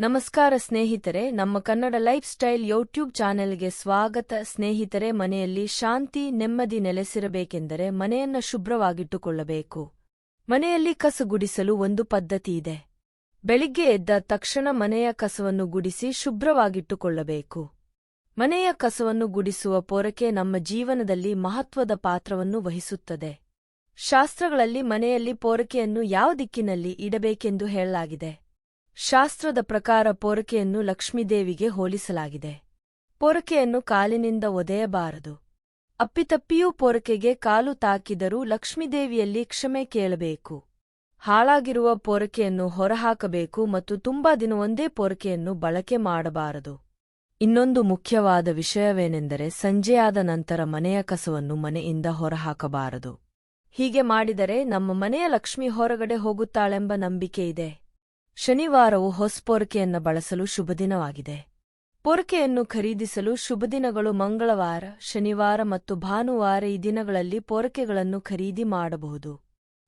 ನಮಸ್ಕಾರ ಸ್ನೇಹಿತರೆ, ನಮ್ಮ ಕನ್ನಡ ಲೈಫ್ ಸ್ಟೈಲ್ ಯೂಟ್ಯೂಬ್ ಚಾನೆಲ್ಗೆ ಸ್ವಾಗತ. ಸ್ನೇಹಿತರೆ, ಮನೆಯಲ್ಲಿ ಶಾಂತಿ, ನೆಮ್ಮದಿ ನೆಲೆಸಿರಬೇಕೆಂದರೆ ಮನೆಯನ್ನ ಶುಭ್ರವಾಗಿಟ್ಟುಕೊಳ್ಳಬೇಕು. ಮನೆಯಲ್ಲಿ ಕಸ ಗುಡಿಸಲು ಒಂದು ಪದ್ಧತಿ ಇದೆ. ಬೆಳಿಗ್ಗೆ ಎದ್ದ ತಕ್ಷಣ ಮನೆಯ ಕಸವನ್ನು ಗುಡಿಸಿ ಶುಭ್ರವಾಗಿಟ್ಟುಕೊಳ್ಳಬೇಕು. ಮನೆಯ ಕಸವನ್ನು ಗುಡಿಸುವ ಪೊರಕೆ ನಮ್ಮ ಜೀವನದಲ್ಲಿ ಮಹತ್ವದ ಪಾತ್ರವನ್ನು ವಹಿಸುತ್ತದೆ. ಶಾಸ್ತ್ರಗಳಲ್ಲಿ ಮನೆಯಲ್ಲಿ ಪೊರಕೆಯನ್ನು ಯಾವ ದಿಕ್ಕಿನಲ್ಲಿ ಇಡಬೇಕೆಂದು ಹೇಳಲಾಗಿದೆ. ಶಾಸ್ತ್ರದ ಪ್ರಕಾರ ಪೊರಕೆಯನ್ನು ಲಕ್ಷ್ಮೀದೇವಿಗೆ ಹೋಲಿಸಲಾಗಿದೆ. ಪೊರಕೆಯನ್ನು ಕಾಲಿನಿಂದ ಒದೆಯಬಾರದು. ಅಪ್ಪಿತಪ್ಪಿಯೂ ಪೊರಕೆಗೆ ಕಾಲು ತಾಕಿದರೂ ಲಕ್ಷ್ಮೀದೇವಿಯಲ್ಲಿ ಕ್ಷಮೆ ಕೇಳಬೇಕು. ಹಾಳಾಗಿರುವ ಪೊರಕೆಯನ್ನು ಹೊರಹಾಕಬೇಕು ಮತ್ತು ತುಂಬಾ ಒಂದೇ ಪೊರಕೆಯನ್ನು ಬಳಕೆ ಮಾಡಬಾರದು. ಇನ್ನೊಂದು ಮುಖ್ಯವಾದ ವಿಷಯವೇನೆಂದರೆ ಸಂಜೆಯಾದ ನಂತರ ಮನೆಯ ಕಸವನ್ನು ಮನೆಯಿಂದ ಹೊರಹಾಕಬಾರದು. ಹೀಗೆ ಮಾಡಿದರೆ ನಮ್ಮ ಮನೆಯ ಲಕ್ಷ್ಮಿ ಹೊರಗಡೆ ಹೋಗುತ್ತಾಳೆಂಬ ನಂಬಿಕೆ ಇದೆ ಶನಿವಾರವು ಹೊಸ ಪೊರಕೆಯನ್ನು ಬಳಸಲು ಶುಭದಿನವಾಗಿದೆ ಪೊರಕೆಯನ್ನು ಖರೀದಿಸಲು ಶುಭ ದಿನಗಳು ಮಂಗಳವಾರ, ಶನಿವಾರ ಮತ್ತು ಭಾನುವಾರ ಈ ದಿನಗಳಲ್ಲಿ ಪೊರಕೆಗಳನ್ನು ಖರೀದಿ ಮಾಡಬಹುದು.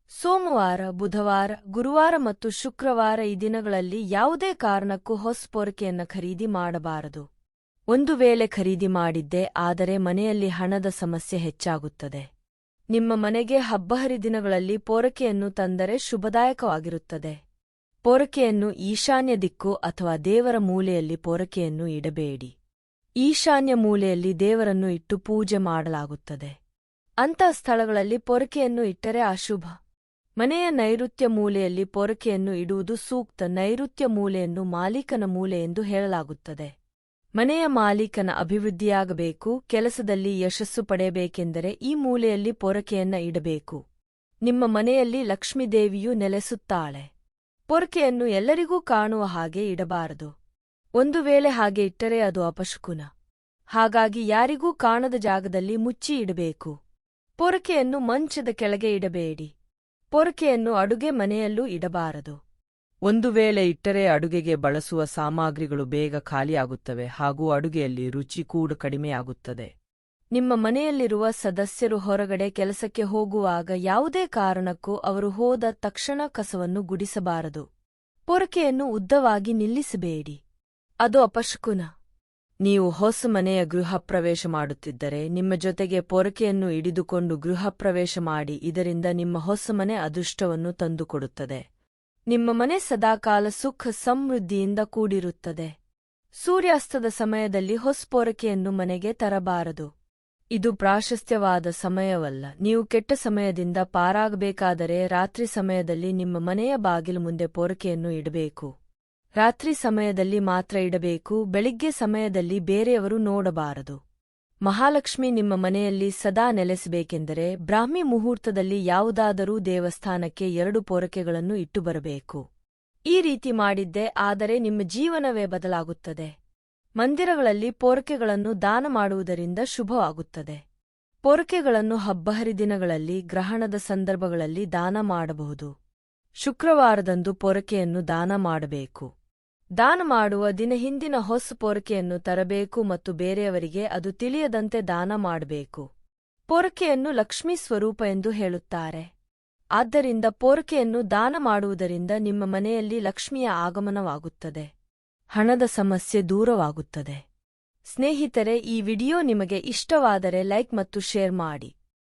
ಸೋಮವಾರ, ಬುಧವಾರ, ಗುರುವಾರ ಮತ್ತು ಶುಕ್ರವಾರ ಈ ದಿನಗಳಲ್ಲಿ ಯಾವುದೇ ಕಾರಣಕ್ಕೂ ಹೊಸ ಪೊರಕೆಯನ್ನು ಖರೀದಿ ಮಾಡಬಾರದು. ಒಂದು ವೇಳೆ ಖರೀದಿ ಮಾಡಿದ್ದೆ, ಆದರೆ ಮನೆಯಲ್ಲಿ ಹಣದ ಸಮಸ್ಯೆ ಹೆಚ್ಚಾಗುತ್ತದೆ. ನಿಮ್ಮ ಮನೆಗೆ ಹಬ್ಬಹರಿದಿನಗಳಲ್ಲಿ ಪೊರಕೆಯನ್ನು ತಂದರೆ ಶುಭದಾಯಕವಾಗಿರುತ್ತದೆ. ಪೊರಕೆಯನ್ನು ಈಶಾನ್ಯ ದಿಕ್ಕು ಅಥವಾ ದೇವರ ಮೂಲೆಯಲ್ಲಿ ಪೊರಕೆಯನ್ನು ಇಡಬೇಡಿ. ಈಶಾನ್ಯ ಮೂಲೆಯಲ್ಲಿ ದೇವರನ್ನು ಇಟ್ಟು ಪೂಜೆ ಮಾಡಲಾಗುತ್ತದೆ. ಅಂತಹ ಸ್ಥಳಗಳಲ್ಲಿ ಪೊರಕೆಯನ್ನು ಇಟ್ಟರೆ ಅಶುಭ. ಮನೆಯ ನೈಋತ್ಯ ಮೂಲೆಯಲ್ಲಿ ಪೊರಕೆಯನ್ನು ಇಡುವುದು ಸೂಕ್ತ. ನೈಋತ್ಯ ಮೂಲೆಯನ್ನು ಮಾಲೀಕನ ಮೂಲೆ ಎಂದು ಹೇಳಲಾಗುತ್ತದೆ. ಮನೆಯ ಮಾಲೀಕನ ಅಭಿವೃದ್ಧಿಯಾಗಬೇಕು. ಕೆಲಸದಲ್ಲಿ ಯಶಸ್ಸು ಪಡೆಯಬೇಕೆಂದರೆ ಈ ಮೂಲೆಯಲ್ಲಿ ಪೊರಕೆಯನ್ನ ಇಡಬೇಕು. ನಿಮ್ಮ ಮನೆಯಲ್ಲಿ ಲಕ್ಷ್ಮೀದೇವಿಯು ನೆಲೆಸುತ್ತಾಳೆ. ಪೊರಕೆಯನ್ನು ಎಲ್ಲರಿಗೂ ಕಾಣುವ ಹಾಗೆ ಇಡಬಾರದು. ಒಂದು ವೇಳೆ ಹಾಗೆ ಇಟ್ಟರೆ ಅದು ಅಪಶುಕುನ. ಹಾಗಾಗಿ ಯಾರಿಗೂ ಕಾಣದ ಜಾಗದಲ್ಲಿ ಮುಚ್ಚಿ ಇಡಬೇಕು. ಪೊರಕೆಯನ್ನು ಮಂಚದ ಕೆಳಗೆ ಇಡಬೇಡಿ. ಪೊರಕೆಯನ್ನು ಅಡುಗೆ ಮನೆಯಲ್ಲೂ ಇಡಬಾರದು. ಒಂದು ವೇಳೆ ಇಟ್ಟರೆ ಅಡುಗೆಗೆ ಬಳಸುವ ಸಾಮಗ್ರಿಗಳು ಬೇಗ ಖಾಲಿಯಾಗುತ್ತವೆ ಹಾಗೂ ಅಡುಗೆಯಲ್ಲಿ ರುಚಿ ಕೂಡ ಕಡಿಮೆಯಾಗುತ್ತದೆ. ನಿಮ್ಮ ಮನೆಯಲ್ಲಿರುವ ಸದಸ್ಯರು ಹೊರಗಡೆ ಕೆಲಸಕ್ಕೆ ಹೋಗುವಾಗ ಯಾವುದೇ ಕಾರಣಕ್ಕೂ ಅವರು ಹೋದ ತಕ್ಷಣ ಕಸವನ್ನು ಗುಡಿಸಬಾರದು. ಪೊರಕೆಯನ್ನು ಉದ್ದವಾಗಿ ನಿಲ್ಲಿಸಬೇಡಿ. ಅದು ಅಪಶಕುನ. ನೀವು ಹೊಸ ಮನೆಯ ಗೃಹ ಪ್ರವೇಶ ಮಾಡುತ್ತಿದ್ದರೆ ನಿಮ್ಮ ಜೊತೆಗೆ ಪೊರಕೆಯನ್ನು ಹಿಡಿದುಕೊಂಡು ಗೃಹ ಪ್ರವೇಶ ಮಾಡಿ, ಇದರಿಂದ ನಿಮ್ಮ ಹೊಸ ಮನೆ ಅದೃಷ್ಟವನ್ನು ತಂದುಕೊಡುತ್ತದೆ. ನಿಮ್ಮ ಮನೆ ಸದಾಕಾಲ ಸುಖ ಸಮೃದ್ಧಿಯಿಂದ ಕೂಡಿರುತ್ತದೆ. ಸೂರ್ಯಾಸ್ತದ ಸಮಯದಲ್ಲಿ ಹೊಸ ಪೊರಕೆಯನ್ನು ಮನೆಗೆ ತರಬಾರದು. ಇದು ಪ್ರಾಶಸ್ತ್ಯವಾದ ಸಮಯವಲ್ಲ. ನೀವು ಕೆಟ್ಟ ಸಮಯದಿಂದ ಪಾರಾಗಬೇಕಾದರೆ ರಾತ್ರಿ ಸಮಯದಲ್ಲಿ ನಿಮ್ಮ ಮನೆಯ ಬಾಗಿಲು ಮುಂದೆ ಪೋರಕೆಯನ್ನು ಇಡಬೇಕು. ರಾತ್ರಿ ಸಮಯದಲ್ಲಿ ಮಾತ್ರ ಇಡಬೇಕು, ಬೆಳಿಗ್ಗೆ ಸಮಯದಲ್ಲಿ ಬೇರೆಯವರು ನೋಡಬಾರದು. ಮಹಾಲಕ್ಷ್ಮಿ ನಿಮ್ಮ ಮನೆಯಲ್ಲಿ ಸದಾ ನೆಲೆಸಬೇಕೆಂದರೆ ಬ್ರಾಹ್ಮಿ ಮುಹೂರ್ತದಲ್ಲಿ ಯಾವುದಾದರೂ ದೇವಸ್ಥಾನಕ್ಕೆ ಎರಡು ಪೊರಕೆಗಳನ್ನು ಇಟ್ಟು ಬರಬೇಕು. ಈ ರೀತಿ ಮಾಡಿದ್ದೆ, ಆದರೆ ನಿಮ್ಮ ಜೀವನವೇ ಬದಲಾಗುತ್ತದೆ. ಮಂದಿರಗಳಲ್ಲಿ ಪೋರಕೆಗಳನ್ನು ದಾನ ಮಾಡುವುದರಿಂದ ಶುಭವಾಗುತ್ತದೆ. ಪೊರಕೆಗಳನ್ನು ಹಬ್ಬಹರಿದಿನಗಳಲ್ಲಿ ಗ್ರಹಣದ ಸಂದರ್ಭಗಳಲ್ಲಿ ದಾನ ಮಾಡಬಹುದು. ಶುಕ್ರವಾರದಂದು ಪೊರಕೆಯನ್ನು ದಾನ ಮಾಡಬೇಕು. ದಾನ ಮಾಡುವ ದಿನ ಹಿಂದಿನ ಹೊಸ ಪೊರಕೆಯನ್ನು ತರಬೇಕು ಮತ್ತು ಬೇರೆಯವರಿಗೆ ಅದು ತಿಳಿಯದಂತೆ ದಾನ ಮಾಡಬೇಕು. ಪೊರಕೆಯನ್ನು ಲಕ್ಷ್ಮೀ ಸ್ವರೂಪ ಎಂದು ಹೇಳುತ್ತಾರೆ. ಆದ್ದರಿಂದ ಪೋರಕೆಯನ್ನು ದಾನ ಮಾಡುವುದರಿಂದ ನಿಮ್ಮ ಮನೆಯಲ್ಲಿ ಲಕ್ಷ್ಮಿಯ ಆಗಮನವಾಗುತ್ತದೆ. ಹಣದ ಸಮಸ್ಯೆ ದೂರವಾಗುತ್ತದೆ. ಸ್ನೇಹಿತರೆ ಈ ವಿಡಿಯೋ ನಿಮಗೆ ಇಷ್ಟವಾದರೆ ಲೈಕ್ ಮತ್ತು ಶೇರ್ ಮಾಡಿ.